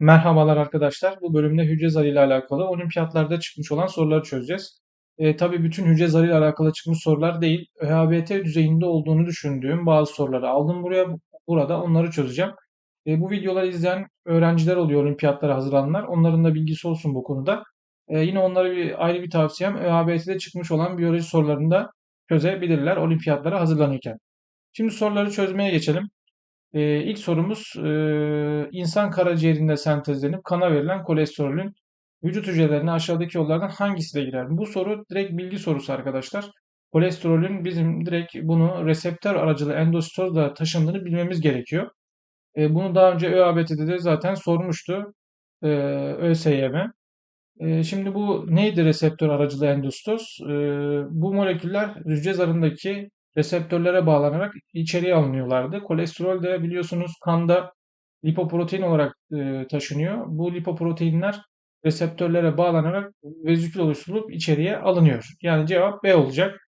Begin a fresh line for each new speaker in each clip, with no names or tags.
Merhabalar arkadaşlar. Bu bölümde hücre zarı ile alakalı olimpiyatlarda çıkmış olan soruları çözeceğiz. E, tabii bütün hücre zarı ile alakalı çıkmış sorular değil. ÖHBT düzeyinde olduğunu düşündüğüm bazı soruları aldım buraya. Burada onları çözeceğim. E, bu videoları izleyen öğrenciler oluyor olimpiyatlara hazırlananlar. Onların da bilgisi olsun bu konuda. E, yine onlara bir ayrı bir tavsiyem ÖHBT'de çıkmış olan biyoloji sorularını da çözebilirler olimpiyatlara hazırlanırken. Şimdi soruları çözmeye geçelim. Ee, ilk sorumuz e, insan karaciğerinde sentezlenip kana verilen kolesterolün vücut hücrelerine aşağıdaki yollardan hangisi de girer? Bu soru direkt bilgi sorusu arkadaşlar. Kolesterolün bizim direkt bunu reseptör aracılığı endositozla taşındığını bilmemiz gerekiyor. E, bunu daha önce ÖABT'de de zaten sormuştu e, ÖSYM. E, şimdi bu neydi reseptör aracılığı endositoz? E, bu moleküller hücre zarındaki reseptörlere bağlanarak içeriye alınıyorlardı. Kolesterol de biliyorsunuz kanda lipoprotein olarak e, taşınıyor. Bu lipoproteinler reseptörlere bağlanarak vezikül oluşturulup içeriye alınıyor. Yani cevap B olacak.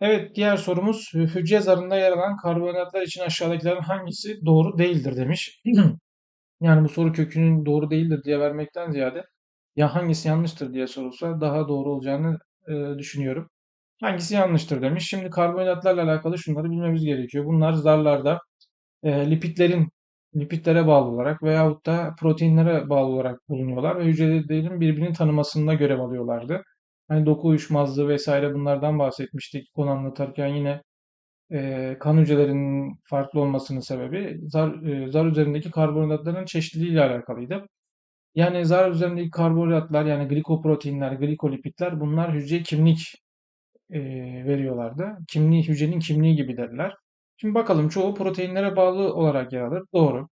Evet diğer sorumuz hücre zarında yer alan karbonhidratlar için aşağıdakilerin hangisi doğru değildir demiş. yani bu soru kökünün doğru değildir diye vermekten ziyade ya hangisi yanlıştır diye sorulsa daha doğru olacağını e, düşünüyorum. Hangisi yanlıştır demiş. Şimdi karbonhidratlarla alakalı şunları bilmemiz gerekiyor. Bunlar zarlarda e, lipidlerin lipidlere bağlı olarak veyahut da proteinlere bağlı olarak bulunuyorlar ve hücrelerin birbirini tanımasında görev alıyorlardı. Hani doku uyuşmazlığı vesaire bunlardan bahsetmiştik konu anlatırken yine e, kan hücrelerinin farklı olmasının sebebi zar, e, zar üzerindeki karbonhidratların çeşitliliği ile alakalıydı. Yani zar üzerindeki karbonhidratlar yani glikoproteinler, glikolipidler bunlar hücre kimlik e, veriyorlardı. Kimliği, hücrenin kimliği gibi derler. Şimdi bakalım çoğu proteinlere bağlı olarak yer alır. Doğru.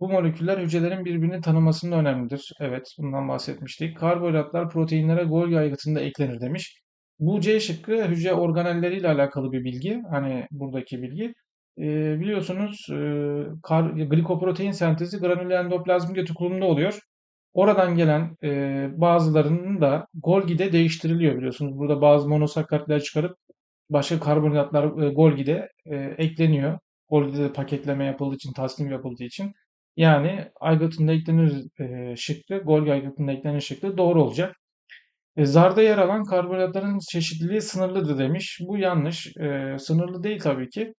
Bu moleküller hücrelerin birbirini tanımasında önemlidir. Evet, bundan bahsetmiştik. Karbonhidratlar proteinlere Golgi aygıtında eklenir demiş. Bu C şıkkı hücre organelleriyle alakalı bir bilgi. Hani buradaki bilgi. E, biliyorsunuz e, kar, glikoprotein sentezi granüler endoplazmik retikulumda oluyor. Oradan gelen e, bazılarının da Golgi'de değiştiriliyor biliyorsunuz. Burada bazı monosakkaritler çıkarıp başka karbonhidratlar e, Golgi'de e, ekleniyor. Golgi'de de paketleme yapıldığı için, tasnim yapıldığı için. Yani aygıtında eklenir e, şıkkı, Golgi aygıtında eklenir şıkkı doğru olacak. E, zarda yer alan karbonhidratların çeşitliliği sınırlıdır demiş. Bu yanlış. E, sınırlı değil tabii ki.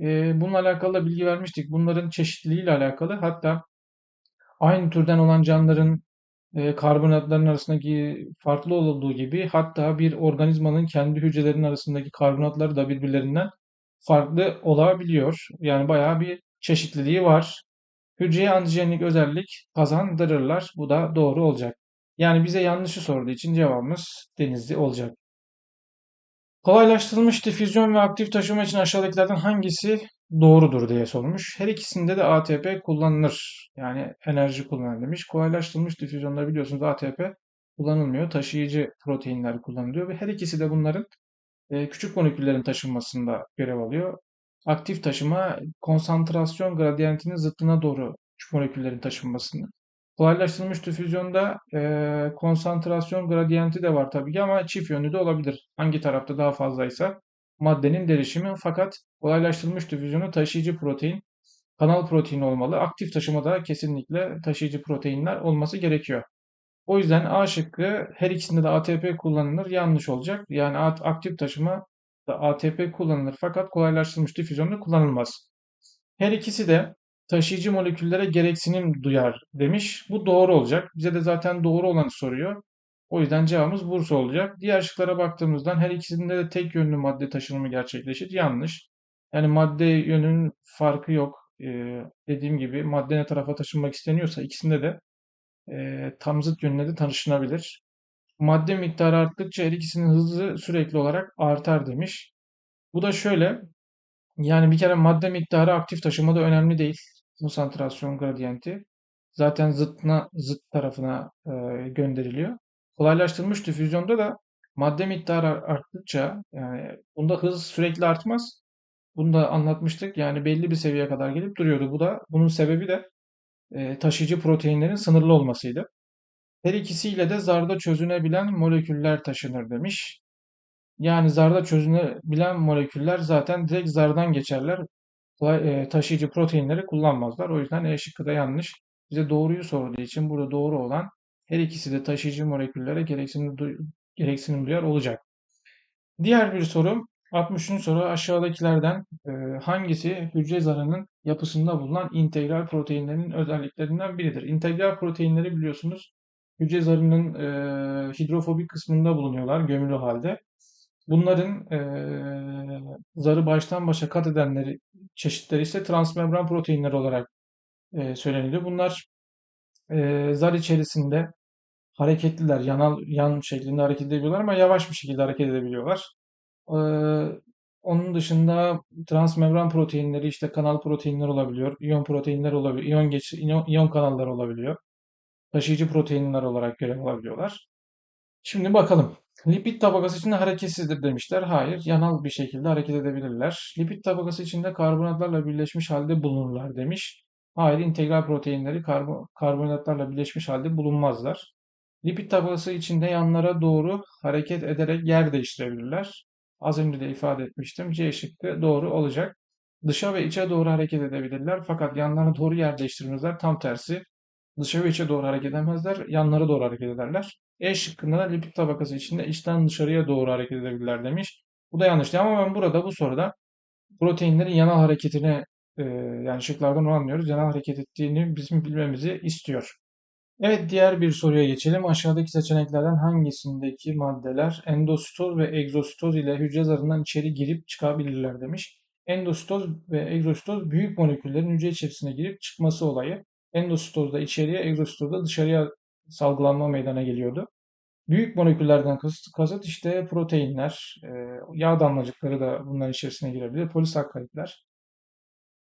E, bununla alakalı bilgi vermiştik. Bunların çeşitliliğiyle alakalı. Hatta aynı türden olan canlıların e, karbonatların arasındaki farklı olduğu gibi hatta bir organizmanın kendi hücrelerinin arasındaki karbonatları da birbirlerinden farklı olabiliyor. Yani bayağı bir çeşitliliği var. Hücreye antijenik özellik kazandırırlar. Bu da doğru olacak. Yani bize yanlışı sorduğu için cevabımız denizli olacak. Kolaylaştırılmış difüzyon ve aktif taşıma için aşağıdakilerden hangisi doğrudur diye sormuş. Her ikisinde de ATP kullanılır. Yani enerji kullanılır demiş. Kolaylaştırılmış difüzyonda biliyorsunuz ATP kullanılmıyor. Taşıyıcı proteinler kullanılıyor ve her ikisi de bunların e, küçük moleküllerin taşınmasında görev alıyor. Aktif taşıma konsantrasyon gradiyentinin zıttına doğru küçük moleküllerin taşınmasını. Kolaylaştırılmış difüzyonda e, konsantrasyon gradiyenti de var tabii ki ama çift yönlü de olabilir. Hangi tarafta daha fazlaysa maddenin derişimi fakat kolaylaştırılmış difüzyonu taşıyıcı protein, kanal proteini olmalı. Aktif taşımada kesinlikle taşıyıcı proteinler olması gerekiyor. O yüzden A şıkkı her ikisinde de ATP kullanılır yanlış olacak. Yani aktif taşıma da ATP kullanılır fakat kolaylaştırılmış difüzyonda kullanılmaz. Her ikisi de taşıyıcı moleküllere gereksinim duyar demiş. Bu doğru olacak. Bize de zaten doğru olanı soruyor. O yüzden cevabımız Bursa olacak. Diğer şıklara baktığımızdan her ikisinde de tek yönlü madde taşınımı gerçekleşir. Yanlış. Yani madde yönünün farkı yok. Ee, dediğim gibi madde ne tarafa taşınmak isteniyorsa ikisinde de e, tam zıt yönüne de taşınabilir. Madde miktarı arttıkça her ikisinin hızı sürekli olarak artar demiş. Bu da şöyle. Yani bir kere madde miktarı aktif taşımada önemli değil. Konsantrasyon gradiyenti. Zaten zıtına, zıt tarafına e, gönderiliyor. Kolaylaştırılmış difüzyonda da madde miktarı arttıkça yani bunda hız sürekli artmaz. Bunu da anlatmıştık. Yani belli bir seviyeye kadar gelip duruyordu. Bu da bunun sebebi de e, taşıyıcı proteinlerin sınırlı olmasıydı. Her ikisiyle de zarda çözünebilen moleküller taşınır demiş. Yani zarda çözünebilen moleküller zaten direkt zardan geçerler. E, taşıyıcı proteinleri kullanmazlar. O yüzden E şıkkı da yanlış. bize doğruyu sorduğu için burada doğru olan her ikisi de taşıyıcı moleküllere gereksinim, du- gereksinim duyar olacak. Diğer bir sorum 63. soru aşağıdakilerden e, hangisi hücre zarının yapısında bulunan integral proteinlerin özelliklerinden biridir? İntegral proteinleri biliyorsunuz hücre zarının e, hidrofobik kısmında bulunuyorlar gömülü halde. Bunların e, zarı baştan başa kat edenleri çeşitleri ise transmembran proteinler olarak e, söyleniliyor. Bunlar e, zar içerisinde hareketliler, yanal yan şeklinde hareket edebiliyorlar ama yavaş bir şekilde hareket edebiliyorlar. Ee, onun dışında transmembran proteinleri işte kanal proteinler olabiliyor, iyon proteinler olabiliyor, iyon geç iyon, iyon kanallar olabiliyor. Taşıyıcı proteinler olarak görev alabiliyorlar. Şimdi bakalım. Lipid tabakası içinde hareketsizdir demişler. Hayır, yanal bir şekilde hareket edebilirler. Lipid tabakası içinde karbonatlarla birleşmiş halde bulunurlar demiş. Hayır, integral proteinleri karbo karbonatlarla birleşmiş halde bulunmazlar. Lipid tabakası içinde yanlara doğru hareket ederek yer değiştirebilirler. Az önce de ifade etmiştim. C şıkkı doğru olacak. Dışa ve içe doğru hareket edebilirler fakat yanlara doğru yer değiştirmezler. Tam tersi dışa ve içe doğru hareket edemezler. Yanlara doğru hareket ederler. E şıkkında da lipid tabakası içinde içten dışarıya doğru hareket edebilirler demiş. Bu da yanlış. Ama ben burada bu soruda proteinlerin yanal hareketine e, yani şıklardan onu anlıyoruz. Yanal hareket ettiğini bizim bilmemizi istiyor. Evet diğer bir soruya geçelim. Aşağıdaki seçeneklerden hangisindeki maddeler endositoz ve egzositoz ile hücre zarından içeri girip çıkabilirler demiş. Endositoz ve egzositoz büyük moleküllerin hücre içerisine girip çıkması olayı. Endositozda içeriye, egzositozda dışarıya salgılanma meydana geliyordu. Büyük moleküllerden kasıt, kasıt işte proteinler, e, yağ damlacıkları da bunların içerisine girebilir, polisakkaritler.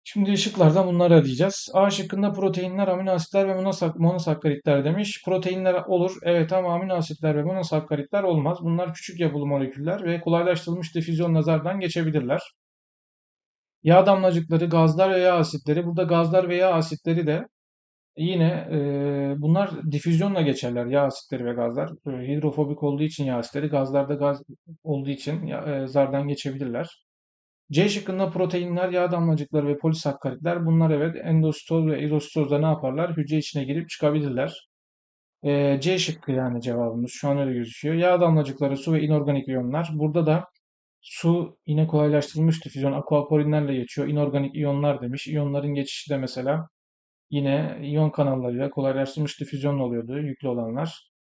Şimdi şıklardan bunları arayacağız. A şıkkında proteinler, amino asitler ve monosak monosakkaritler demiş. Proteinler olur evet ama amino asitler ve monosakkaritler olmaz. Bunlar küçük yapılı moleküller ve kolaylaştırılmış difüzyon nazardan geçebilirler. Yağ damlacıkları, gazlar ve yağ asitleri. Burada gazlar ve yağ asitleri de yine e, bunlar difüzyonla geçerler. Yağ asitleri ve gazlar. E, hidrofobik olduğu için yağ asitleri, gazlarda gaz olduğu için e, zardan geçebilirler. C şıkkında proteinler, yağ damlacıkları ve polisakkaritler. Bunlar evet endositoz ve egzositozda ne yaparlar? Hücre içine girip çıkabilirler. Ee, C şıkkı yani cevabımız. Şu an öyle gözüküyor. Yağ damlacıkları, su ve inorganik iyonlar. Burada da su yine kolaylaştırılmış difüzyon aquaporinlerle geçiyor. İnorganik iyonlar demiş. İyonların geçişi de mesela yine iyon kanallarıyla kolaylaştırılmış difüzyonla oluyordu yüklü olanlar.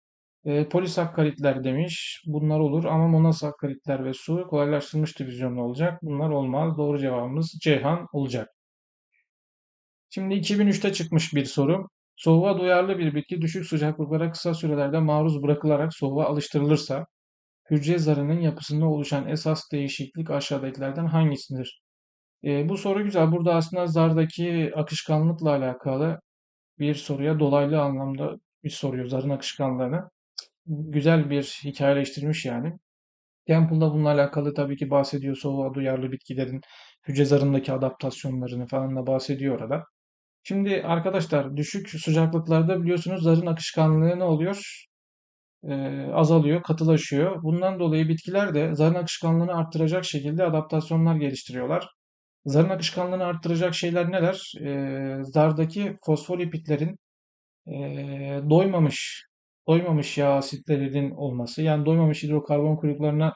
E, polisakkaritler demiş. Bunlar olur ama monosakkaritler ve su kolaylaştırılmış difüzyonlu olacak. Bunlar olmaz. Doğru cevabımız Ceyhan olacak. Şimdi 2003'te çıkmış bir soru. Soğuğa duyarlı bir bitki düşük sıcaklıklara kısa sürelerde maruz bırakılarak soğuğa alıştırılırsa hücre zarının yapısında oluşan esas değişiklik aşağıdakilerden hangisidir? E, bu soru güzel. Burada aslında zardaki akışkanlıkla alakalı bir soruya dolaylı anlamda bir soruyor zarın akışkanlığını güzel bir hikayeleştirmiş yani. Campbell'da bununla alakalı tabii ki bahsediyor. Soğuğa duyarlı bitkilerin hücre zarındaki adaptasyonlarını falan da bahsediyor orada. Şimdi arkadaşlar düşük sıcaklıklarda biliyorsunuz zarın akışkanlığı ne oluyor? Ee, azalıyor, katılaşıyor. Bundan dolayı bitkiler de zarın akışkanlığını arttıracak şekilde adaptasyonlar geliştiriyorlar. Zarın akışkanlığını arttıracak şeyler neler? Ee, zardaki fosfolipitlerin e, doymamış doymamış yağ asitlerinin olması yani doymamış hidrokarbon kuyruklarına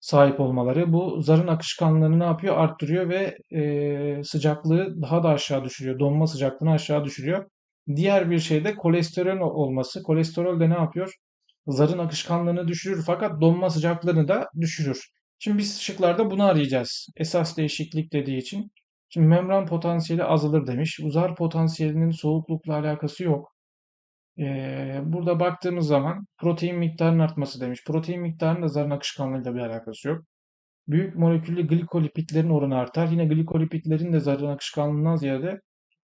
sahip olmaları bu zarın akışkanlığını ne yapıyor? Arttırıyor ve e, sıcaklığı daha da aşağı düşürüyor. Donma sıcaklığını aşağı düşürüyor. Diğer bir şey de kolesterol olması. Kolesterol de ne yapıyor? Zarın akışkanlığını düşürür fakat donma sıcaklığını da düşürür. Şimdi biz şıklarda bunu arayacağız. Esas değişiklik dediği için. Şimdi membran potansiyeli azalır demiş. Uzar potansiyelinin soğuklukla alakası yok. Burada baktığımız zaman protein miktarının artması demiş. Protein miktarının da zarın akışkanlığıyla bir alakası yok. Büyük moleküllü glikolipitlerin oranı artar. Yine glikolipitlerin de zarın akışkanlığından ziyade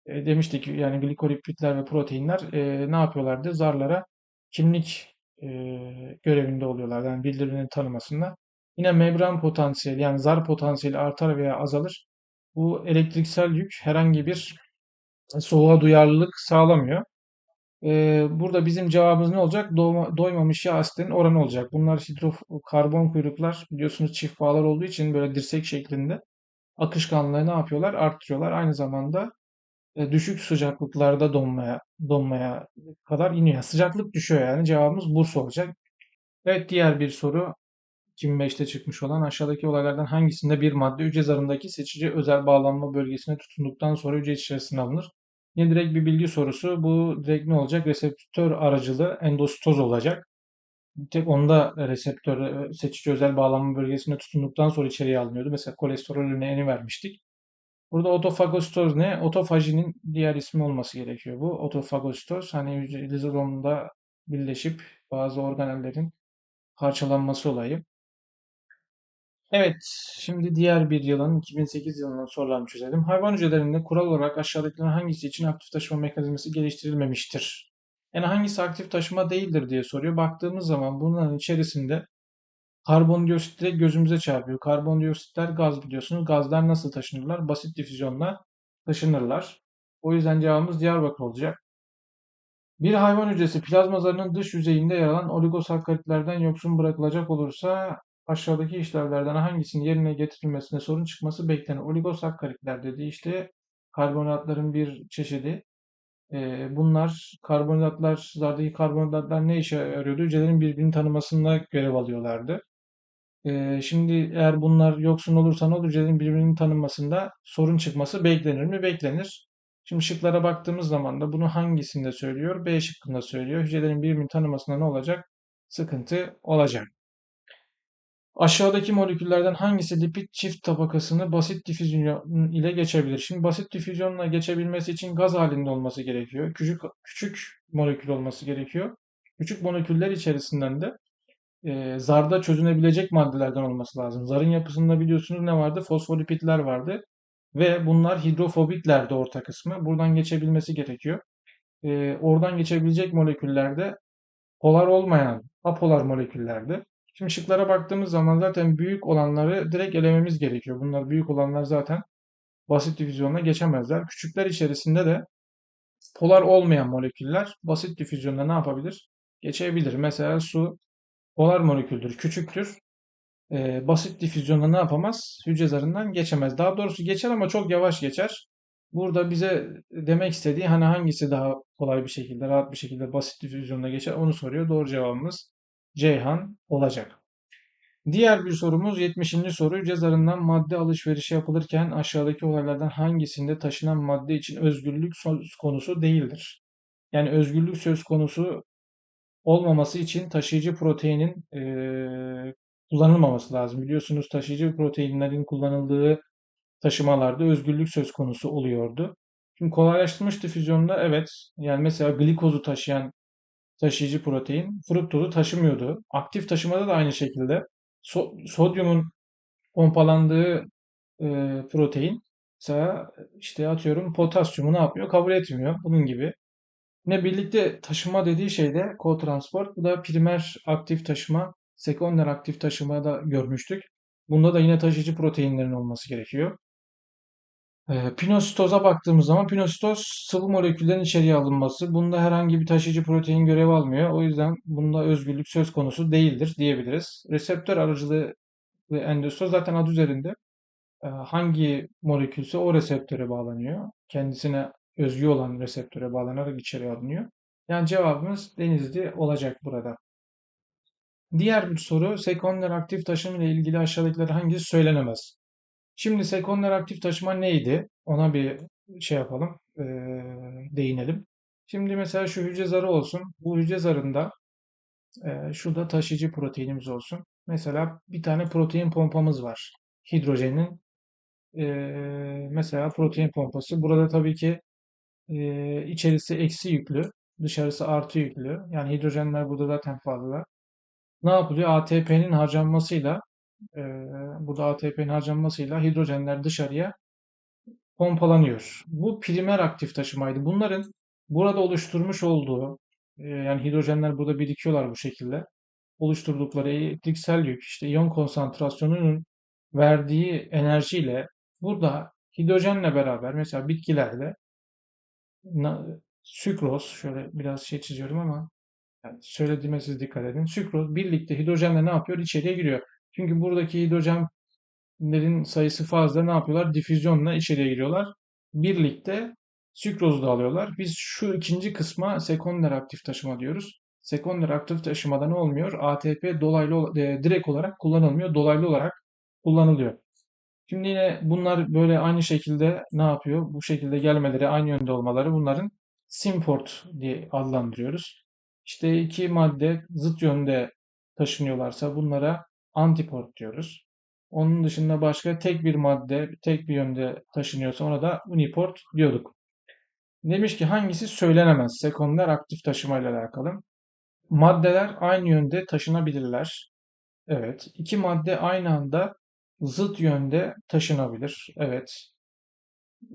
e, demiştik yani glikolipitler ve proteinler e, ne yapıyorlardı? Zarlara kimlik e, görevinde oluyorlar. Yani birbirinin tanımasında. Yine membran potansiyeli yani zar potansiyeli artar veya azalır. Bu elektriksel yük herhangi bir soğuğa duyarlılık sağlamıyor. Ee, burada bizim cevabımız ne olacak? Doğma, doymamış yağ asitlerinin oranı olacak. Bunlar hidrokarbon kuyruklar biliyorsunuz çift bağlar olduğu için böyle dirsek şeklinde akışkanlığı ne yapıyorlar? Arttırıyorlar. Aynı zamanda e, düşük sıcaklıklarda donmaya donmaya kadar iniyor. Sıcaklık düşüyor yani. Cevabımız Bursa olacak. Evet diğer bir soru 2005'te çıkmış olan aşağıdaki olaylardan hangisinde bir madde hücre zarındaki seçici özel bağlanma bölgesine tutunduktan sonra hücre içerisine alınır? Yine direkt bir bilgi sorusu. Bu direkt ne olacak? Reseptör aracılı endositoz olacak. Tek onda reseptör seçici özel bağlanma bölgesine tutunduktan sonra içeriye alınıyordu. Mesela kolesterol örneğini vermiştik. Burada otofagositoz ne? Otofajinin diğer ismi olması gerekiyor bu. Otofagositoz hani lizozomda birleşip bazı organellerin parçalanması olayı. Evet, şimdi diğer bir yılın 2008 yılının sorularını çözelim. Hayvan hücrelerinde kural olarak aşağıdakilerin hangisi için aktif taşıma mekanizması geliştirilmemiştir? Yani hangisi aktif taşıma değildir diye soruyor. Baktığımız zaman bunların içerisinde karbondioksit direkt gözümüze çarpıyor. Karbondioksitler gaz biliyorsunuz. Gazlar nasıl taşınırlar? Basit difüzyonla taşınırlar. O yüzden cevabımız Diyarbakır olacak. Bir hayvan hücresi plazma zarının dış yüzeyinde yer alan oligosakkaritlerden yoksun bırakılacak olursa aşağıdaki işlevlerden hangisinin yerine getirilmesine sorun çıkması beklenir. Oligosakkaritler dediği işte karbonatların bir çeşidi. Ee, bunlar karbonatlar, zardaki karbonatlar ne işe yarıyordu? Hücrelerin birbirini tanımasında görev alıyorlardı. Ee, şimdi eğer bunlar yoksun olursa ne olur? Hücrelerin birbirinin tanınmasında sorun çıkması beklenir mi? Beklenir. Şimdi şıklara baktığımız zaman da bunu hangisinde söylüyor? B şıkkında söylüyor. Hücrelerin birbirini tanımasında ne olacak? Sıkıntı olacak. Aşağıdaki moleküllerden hangisi lipid çift tabakasını basit difüzyon ile geçebilir? Şimdi basit difüzyonla geçebilmesi için gaz halinde olması gerekiyor. Küçük küçük molekül olması gerekiyor. Küçük moleküller içerisinden de e, zarda çözünebilecek maddelerden olması lazım. Zarın yapısında biliyorsunuz ne vardı? Fosfolipidler vardı. Ve bunlar hidrofobiklerdi orta kısmı. Buradan geçebilmesi gerekiyor. E, oradan geçebilecek moleküllerde polar olmayan apolar moleküllerdi. Şimdi şıklara baktığımız zaman zaten büyük olanları direkt elememiz gerekiyor. Bunlar büyük olanlar zaten basit difüzyonla geçemezler. Küçükler içerisinde de polar olmayan moleküller basit difüzyonda ne yapabilir? Geçebilir. Mesela su polar moleküldür, küçüktür. Ee, basit difüzyonda ne yapamaz? Hücre zarından geçemez. Daha doğrusu geçer ama çok yavaş geçer. Burada bize demek istediği hani hangisi daha kolay bir şekilde, rahat bir şekilde basit difüzyonda geçer onu soruyor. Doğru cevabımız Ceyhan olacak. Diğer bir sorumuz 70. soru. Cezarından madde alışverişi yapılırken aşağıdaki olaylardan hangisinde taşınan madde için özgürlük söz konusu değildir? Yani özgürlük söz konusu olmaması için taşıyıcı proteinin e, kullanılmaması lazım. Biliyorsunuz taşıyıcı proteinlerin kullanıldığı taşımalarda özgürlük söz konusu oluyordu. Şimdi kolaylaştırılmış difüzyonda evet yani mesela glikozu taşıyan taşıyıcı protein fruktozu taşımıyordu. Aktif taşımada da aynı şekilde so sodyumun pompalandığı e, protein mesela işte atıyorum potasyumu ne yapmıyor? Kabul etmiyor. Bunun gibi. Ne birlikte taşıma dediği şeyde co-transport. Bu da primer aktif taşıma, sekonder aktif taşıma da görmüştük. Bunda da yine taşıyıcı proteinlerin olması gerekiyor. E, pinositoza baktığımız zaman pinositoz sıvı moleküllerin içeriye alınması. Bunda herhangi bir taşıyıcı protein görev almıyor. O yüzden bunda özgürlük söz konusu değildir diyebiliriz. Reseptör aracılığı ve endositoz zaten adı üzerinde. E, hangi molekülse o reseptöre bağlanıyor. Kendisine özgü olan reseptöre bağlanarak içeriye alınıyor. Yani cevabımız Denizli olacak burada. Diğer bir soru sekonder aktif taşım ile ilgili aşağıdakiler hangisi söylenemez? Şimdi sekonder aktif taşıma neydi? Ona bir şey yapalım, e, değinelim. Şimdi mesela şu hücre zarı olsun. Bu hücre zarında e, şurada taşıyıcı proteinimiz olsun. Mesela bir tane protein pompamız var. Hidrojenin e, mesela protein pompası. Burada tabii ki e, içerisi eksi yüklü, dışarısı artı yüklü. Yani hidrojenler burada zaten fazla. Ne yapılıyor? ATP'nin harcanmasıyla e, burada ATP'nin harcanmasıyla hidrojenler dışarıya pompalanıyor. Bu primer aktif taşımaydı. Bunların burada oluşturmuş olduğu e, yani hidrojenler burada birikiyorlar bu şekilde. Oluşturdukları elektriksel yük işte iyon konsantrasyonunun verdiği enerjiyle burada hidrojenle beraber mesela bitkilerde sükroz şöyle biraz şey çiziyorum ama yani söylediğime siz dikkat edin. Sükroz birlikte hidrojenle ne yapıyor? İçeriye giriyor. Çünkü buradaki hidrojenlerin sayısı fazla ne yapıyorlar? Difüzyonla içeriye giriyorlar. Birlikte Sükrozu da alıyorlar. Biz şu ikinci kısma sekonder aktif taşıma diyoruz. Sekonder aktif taşımada ne olmuyor? ATP dolaylı e, direkt olarak kullanılmıyor. Dolaylı olarak kullanılıyor. Şimdi yine bunlar böyle aynı şekilde ne yapıyor? Bu şekilde gelmeleri, aynı yönde olmaları bunların simport diye adlandırıyoruz. İşte iki madde zıt yönde taşınıyorlarsa bunlara antiport diyoruz. Onun dışında başka tek bir madde tek bir yönde taşınıyorsa ona da uniport diyorduk. Demiş ki hangisi söylenemez? Sekonder aktif taşıma ile alakalı. Maddeler aynı yönde taşınabilirler. Evet. İki madde aynı anda zıt yönde taşınabilir. Evet.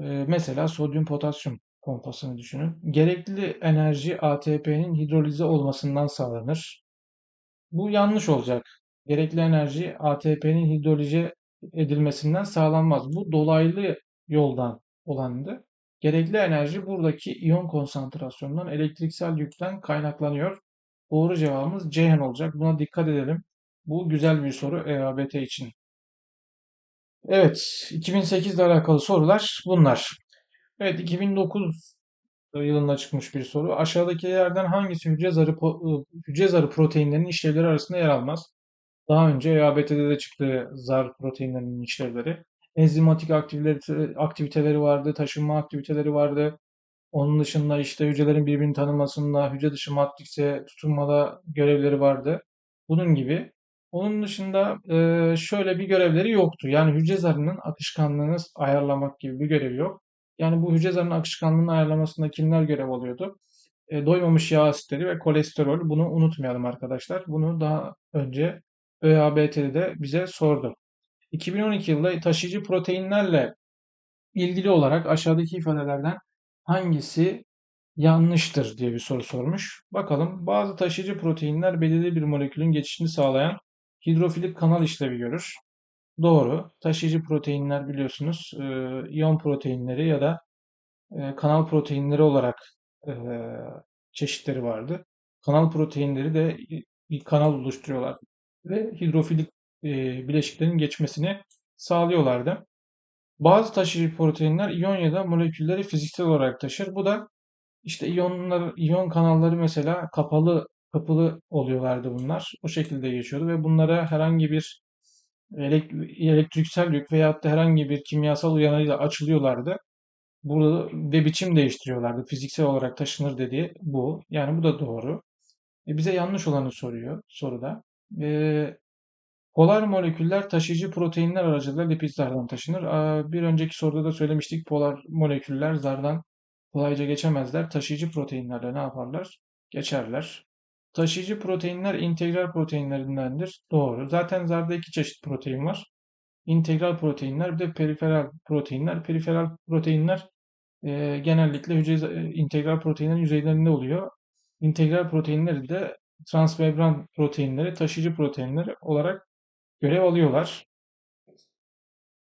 Ee, mesela sodyum potasyum pompasını düşünün. Gerekli enerji ATP'nin hidrolize olmasından sağlanır. Bu yanlış olacak. Gerekli enerji ATP'nin hidrolize edilmesinden sağlanmaz. Bu dolaylı yoldan olandı. Gerekli enerji buradaki iyon konsantrasyonundan, elektriksel yükten kaynaklanıyor. Doğru cevabımız Ceyhan olacak. Buna dikkat edelim. Bu güzel bir soru EABT için. Evet, 2008 ile alakalı sorular bunlar. Evet, 2009 yılında çıkmış bir soru. Aşağıdakilerden hangisi hücre zarı, hücre zarı proteinlerinin işlevleri arasında yer almaz? Daha önce EABT'de de çıktı zar proteinlerinin işlevleri. Enzimatik aktiviteleri, aktiviteleri vardı, taşınma aktiviteleri vardı. Onun dışında işte hücrelerin birbirini tanımasında, hücre dışı matrise tutunmada görevleri vardı. Bunun gibi. Onun dışında e, şöyle bir görevleri yoktu. Yani hücre zarının akışkanlığını ayarlamak gibi bir görevi yok. Yani bu hücre zarının akışkanlığını ayarlamasında kimler görev alıyordu? E, doymamış yağ asitleri ve kolesterol. Bunu unutmayalım arkadaşlar. Bunu daha önce ÖABT'de de bize sordu. 2012 yılında taşıyıcı proteinlerle ilgili olarak aşağıdaki ifadelerden hangisi yanlıştır diye bir soru sormuş. Bakalım bazı taşıyıcı proteinler belirli bir molekülün geçişini sağlayan hidrofilik kanal işlevi görür. Doğru. Taşıyıcı proteinler biliyorsunuz e, iyon proteinleri ya da e, kanal proteinleri olarak e, çeşitleri vardı. Kanal proteinleri de bir kanal oluşturuyorlar ve hidrofilik e, bileşiklerin geçmesini sağlıyorlardı. Bazı taşıyıcı proteinler iyon ya da molekülleri fiziksel olarak taşır. Bu da işte iyonlar, iyon kanalları mesela kapalı kapılı oluyorlardı bunlar. O şekilde geçiyordu ve bunlara herhangi bir elektriksel yük veyahut da herhangi bir kimyasal uyanıyla açılıyorlardı. Burada ve biçim değiştiriyorlardı. Fiziksel olarak taşınır dediği bu. Yani bu da doğru. E bize yanlış olanı soruyor soruda. E, polar moleküller taşıyıcı proteinler aracılığıyla lipid zardan taşınır. A, bir önceki soruda da söylemiştik. Polar moleküller zardan kolayca geçemezler. Taşıyıcı proteinlerle ne yaparlar? Geçerler. Taşıyıcı proteinler integral proteinlerindendir. Doğru. Zaten zarda iki çeşit protein var. İntegral proteinler bir de periferal proteinler. Periferal proteinler e, genellikle hücre e, integral proteinlerin yüzeylerinde oluyor. İntegral proteinleri de transmembran proteinleri, taşıyıcı proteinleri olarak görev alıyorlar.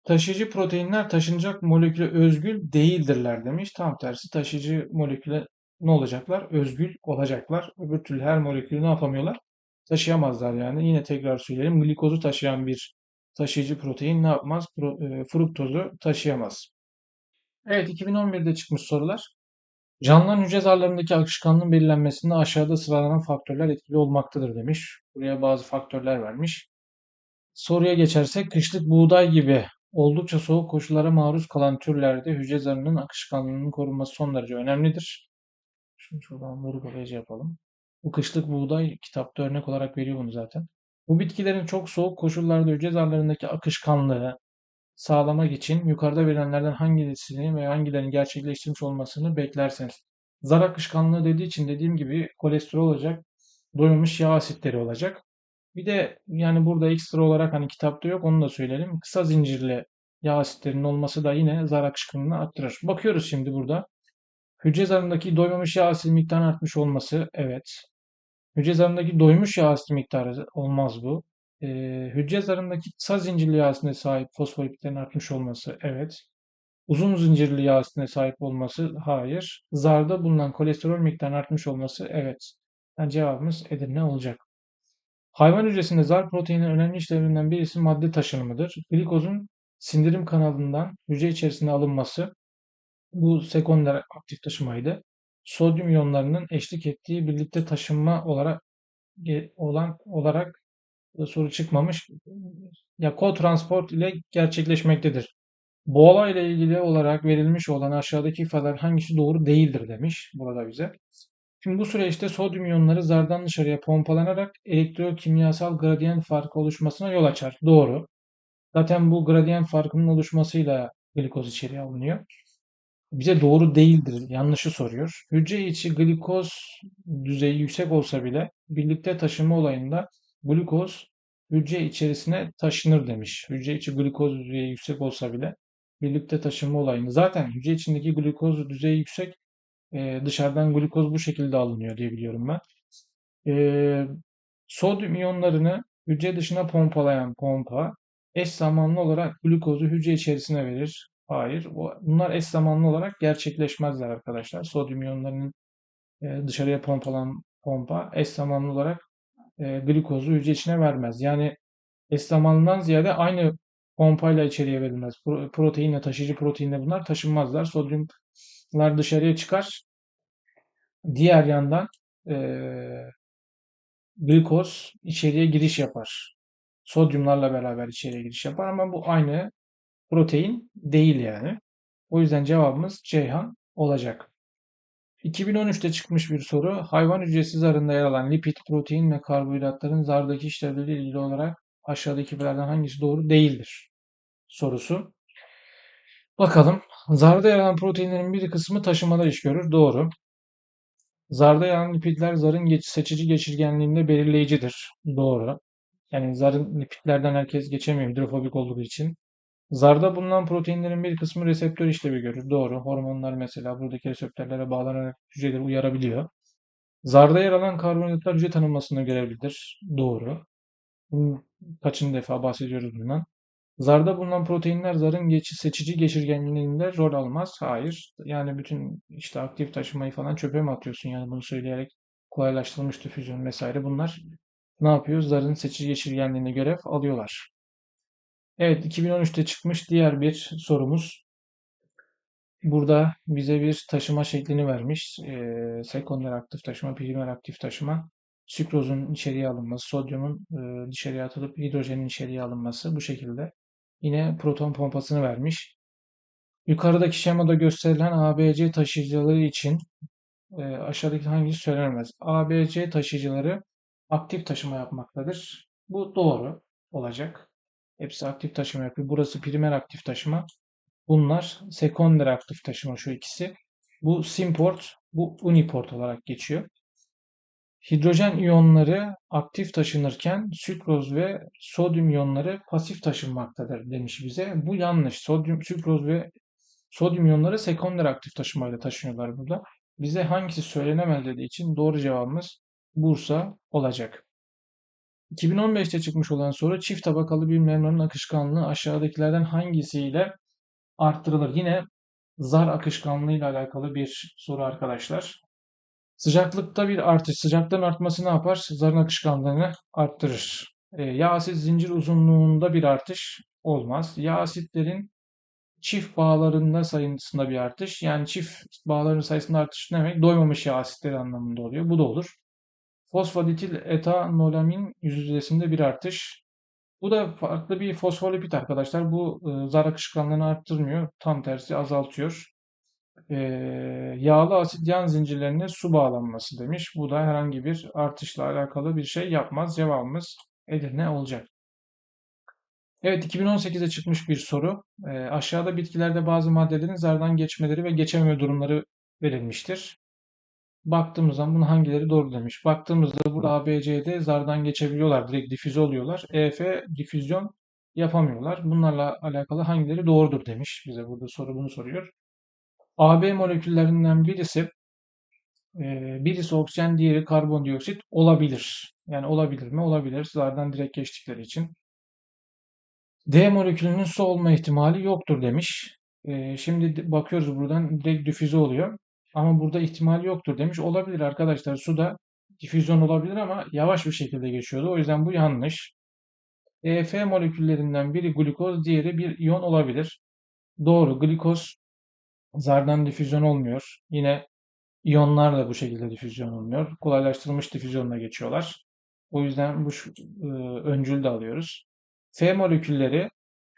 Taşıyıcı proteinler taşınacak moleküle özgül değildirler demiş. Tam tersi taşıyıcı moleküle ne olacaklar? Özgül olacaklar. Öbür türlü her molekülü ne yapamıyorlar? Taşıyamazlar yani. Yine tekrar söyleyelim. Glikozu taşıyan bir taşıyıcı protein ne yapmaz? E, fruktozu taşıyamaz. Evet 2011'de çıkmış sorular. Canlıların hücre zarlarındaki akışkanlığın belirlenmesinde aşağıda sıralanan faktörler etkili olmaktadır demiş. Buraya bazı faktörler vermiş. Soruya geçersek kışlık buğday gibi oldukça soğuk koşullara maruz kalan türlerde hücre zarının akışkanlığının korunması son derece önemlidir. Şunu şuradan vurgulayıcı yapalım. Bu kışlık buğday kitapta örnek olarak veriyor bunu zaten. Bu bitkilerin çok soğuk koşullarda hücre zarlarındaki akışkanlığı sağlamak için yukarıda verilenlerden hangisini ve hangilerinin gerçekleştirmiş olmasını beklerseniz. Zar akışkanlığı dediği için dediğim gibi kolesterol olacak, doyulmuş yağ asitleri olacak. Bir de yani burada ekstra olarak hani kitapta yok onu da söyleyelim. Kısa zincirli yağ asitlerinin olması da yine zar akışkanlığını arttırır. Bakıyoruz şimdi burada. Hücre zarındaki doymamış yağ asidi miktarının artmış olması evet. Hücre zarındaki doymuş yağ asidi miktarı olmaz bu. Ee, hücre zarındaki kısa zincirli yağ sahip fosfolipitlerin artmış olması evet. Uzun zincirli yağ sahip olması hayır. Zarda bulunan kolesterol miktarının artmış olması evet. Yani cevabımız Edirne olacak. Hayvan hücresinde zar proteinin önemli işlevlerinden birisi madde taşınımıdır. Glikozun sindirim kanalından hücre içerisine alınması Bu sekonder aktif taşımaydı. Sodyum iyonlarının eşlik ettiği birlikte taşınma olarak olan olarak soru çıkmamış. Ya co-transport ile gerçekleşmektedir. Bu olayla ilgili olarak verilmiş olan aşağıdaki ifadeler hangisi doğru değildir demiş burada bize. Şimdi bu süreçte sodyum iyonları zardan dışarıya pompalanarak elektrokimyasal gradiyent farkı oluşmasına yol açar. Doğru. Zaten bu gradiyent farkının oluşmasıyla glikoz içeriye alınıyor. Bize doğru değildir, yanlışı soruyor. Hücre içi glikoz düzeyi yüksek olsa bile birlikte taşıma olayında glikoz hücre içerisine taşınır demiş. Hücre içi glikoz düzeyi yüksek olsa bile birlikte taşıma olayında. Zaten hücre içindeki glikoz düzeyi yüksek e, dışarıdan glikoz bu şekilde alınıyor diye biliyorum ben. E, sodyum iyonlarını hücre dışına pompalayan pompa eş zamanlı olarak glikozu hücre içerisine verir. Hayır. Bunlar eş zamanlı olarak gerçekleşmezler arkadaşlar. Sodyum iyonlarının e, dışarıya pompalan pompa eş zamanlı olarak e, glikozu hücre içine vermez. Yani eş zamanlıdan ziyade aynı pompayla içeriye verilmez. Proteinle, taşıyıcı proteinle bunlar taşınmazlar. Sodyumlar dışarıya çıkar. Diğer yandan e, glikoz içeriye giriş yapar. Sodyumlarla beraber içeriye giriş yapar ama bu aynı protein değil yani. O yüzden cevabımız Ceyhan olacak. 2013'te çıkmış bir soru. Hayvan hücresi zarında yer alan lipid, protein ve karbonhidratların zardaki işlevleriyle ilgili olarak aşağıdakilerden hangisi doğru değildir? Sorusu. Bakalım. Zarda yer alan proteinlerin bir kısmı taşımada iş görür. Doğru. Zarda yer alan lipidler zarın geç seçici geçirgenliğinde belirleyicidir. Doğru. Yani zarın lipidlerden herkes geçemiyor hidrofobik olduğu için. Zarda bulunan proteinlerin bir kısmı reseptör işlevi görür. Doğru. Hormonlar mesela buradaki reseptörlere bağlanarak hücreleri uyarabiliyor. Zarda yer alan karbonhidratlar hücre tanınmasında görevlidir. Doğru. Bunun kaçıncı defa bahsediyoruz bundan. Zarda bulunan proteinler zarın geçi, seçici geçirgenliğinde rol almaz. Hayır. Yani bütün işte aktif taşımayı falan çöpe mi atıyorsun yani bunu söyleyerek kolaylaştırılmış difüzyon vesaire bunlar ne yapıyor? Zarın seçici geçirgenliğine görev alıyorlar. Evet 2013'te çıkmış diğer bir sorumuz. Burada bize bir taşıma şeklini vermiş. E, sekonder aktif taşıma, primer aktif taşıma. Sükrozun içeriye alınması, sodyumun e, dışarıya atılıp hidrojenin içeriye alınması bu şekilde. Yine proton pompasını vermiş. Yukarıdaki şemada gösterilen ABC taşıyıcıları için e, aşağıdaki hangisi söylenemez? ABC taşıyıcıları aktif taşıma yapmaktadır. Bu doğru olacak. Hepsi aktif taşıma yapıyor. Burası primer aktif taşıma. Bunlar sekonder aktif taşıma şu ikisi. Bu simport, bu uniport olarak geçiyor. Hidrojen iyonları aktif taşınırken sükroz ve sodyum iyonları pasif taşınmaktadır demiş bize. Bu yanlış. Sodyum, sükroz ve sodyum iyonları sekonder aktif taşımayla taşınıyorlar burada. Bize hangisi söylenemez dediği için doğru cevabımız Bursa olacak. 2015'te çıkmış olan soru çift tabakalı bir membranın akışkanlığı aşağıdakilerden hangisiyle arttırılır? Yine zar akışkanlığı ile alakalı bir soru arkadaşlar. Sıcaklıkta bir artış. Sıcaklığın artması ne yapar? Zarın akışkanlığını arttırır. E, yağ asit zincir uzunluğunda bir artış olmaz. Yağ asitlerin çift bağlarında sayısında bir artış. Yani çift bağların sayısında artış ne demek? Doymamış yağ asitleri anlamında oluyor. Bu da olur. Fosfoditil etanolamin yüzdesinde bir artış. Bu da farklı bir fosfolipid arkadaşlar. Bu e, zar akışkanlığını arttırmıyor. Tam tersi azaltıyor. E, yağlı asit yan zincirlerine su bağlanması demiş. Bu da herhangi bir artışla alakalı bir şey yapmaz. Cevabımız Edirne olacak. Evet 2018'de çıkmış bir soru. E, aşağıda bitkilerde bazı maddelerin zardan geçmeleri ve geçememe durumları verilmiştir. Baktığımızda bunu hangileri doğru demiş. Baktığımızda burada A, B, C'de zardan geçebiliyorlar. Direkt difüze oluyorlar. E, F difüzyon yapamıyorlar. Bunlarla alakalı hangileri doğrudur demiş. Bize burada soru bunu soruyor. AB moleküllerinden birisi e, birisi oksijen, diğeri karbondioksit olabilir. Yani olabilir mi? Olabilir. Zardan direkt geçtikleri için. D molekülünün su olma ihtimali yoktur demiş. E, şimdi bakıyoruz buradan direkt difüze oluyor. Ama burada ihtimal yoktur demiş. Olabilir arkadaşlar. Suda difüzyon olabilir ama yavaş bir şekilde geçiyordu. O yüzden bu yanlış. EF moleküllerinden biri glikoz, diğeri bir iyon olabilir. Doğru. Glikoz Zardan difüzyon olmuyor. Yine iyonlar da bu şekilde difüzyon olmuyor. Kolaylaştırılmış difüzyonla geçiyorlar. O yüzden bu e, öncül de alıyoruz. F molekülleri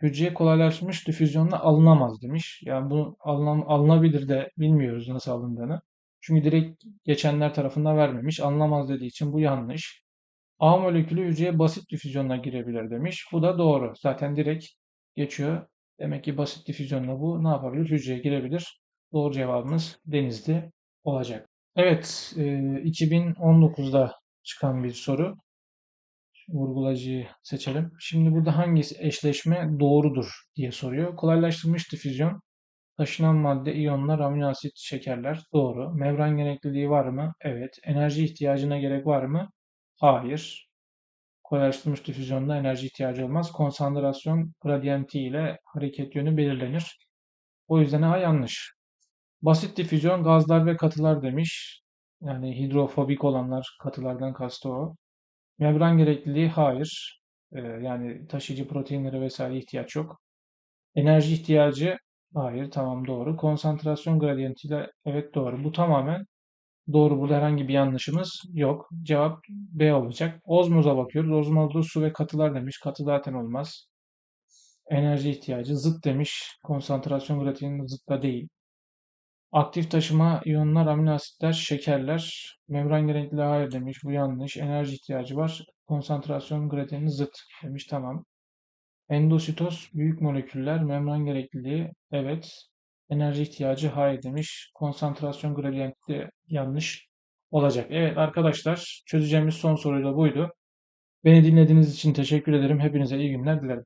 hücreye kolaylaştırılmış difüzyonla alınamaz demiş. Yani bu alınam- alınabilir de bilmiyoruz nasıl alındığını. Çünkü direkt geçenler tarafından vermemiş. Alınamaz dediği için bu yanlış. A molekülü hücreye basit difüzyonla girebilir demiş. Bu da doğru. Zaten direkt geçiyor. Demek ki basit difüzyonla bu ne yapabilir? Hücreye girebilir. Doğru cevabımız Denizli olacak. Evet, e, 2019'da çıkan bir soru. Vurgulacıyı seçelim. Şimdi burada hangisi eşleşme doğrudur diye soruyor. Kolaylaştırılmış difüzyon, taşınan madde, iyonlar, amino asit, şekerler. Doğru. Membran gerekliliği var mı? Evet. Enerji ihtiyacına gerek var mı? Hayır. Kolaylaştırılmış difüzyonda enerji ihtiyacı olmaz. Konsantrasyon gradiyenti ile hareket yönü belirlenir. O yüzden A yanlış. Basit difüzyon gazlar ve katılar demiş. Yani hidrofobik olanlar katılardan kastı o. Membran gerekliliği hayır. Ee, yani taşıyıcı proteinlere vesaire ihtiyaç yok. Enerji ihtiyacı hayır tamam doğru. Konsantrasyon gradiyentiyle evet doğru. Bu tamamen doğru. Burada herhangi bir yanlışımız yok. Cevap B olacak. Ozmoza bakıyoruz. Ozmozda su ve katılar demiş. Katı zaten olmaz. Enerji ihtiyacı zıt demiş. Konsantrasyon gradiyeninin zıt da değil. Aktif taşıma iyonlar, amino asitler, şekerler. Membran gerekliliği hayır demiş. Bu yanlış. Enerji ihtiyacı var. Konsantrasyon gradiyeni zıt demiş. Tamam. Endositoz büyük moleküller. Membran gerekliliği evet. Enerji ihtiyacı hayır demiş. Konsantrasyon gradiyenti de yanlış olacak. Evet arkadaşlar çözeceğimiz son soru da buydu. Beni dinlediğiniz için teşekkür ederim. Hepinize iyi günler dilerim.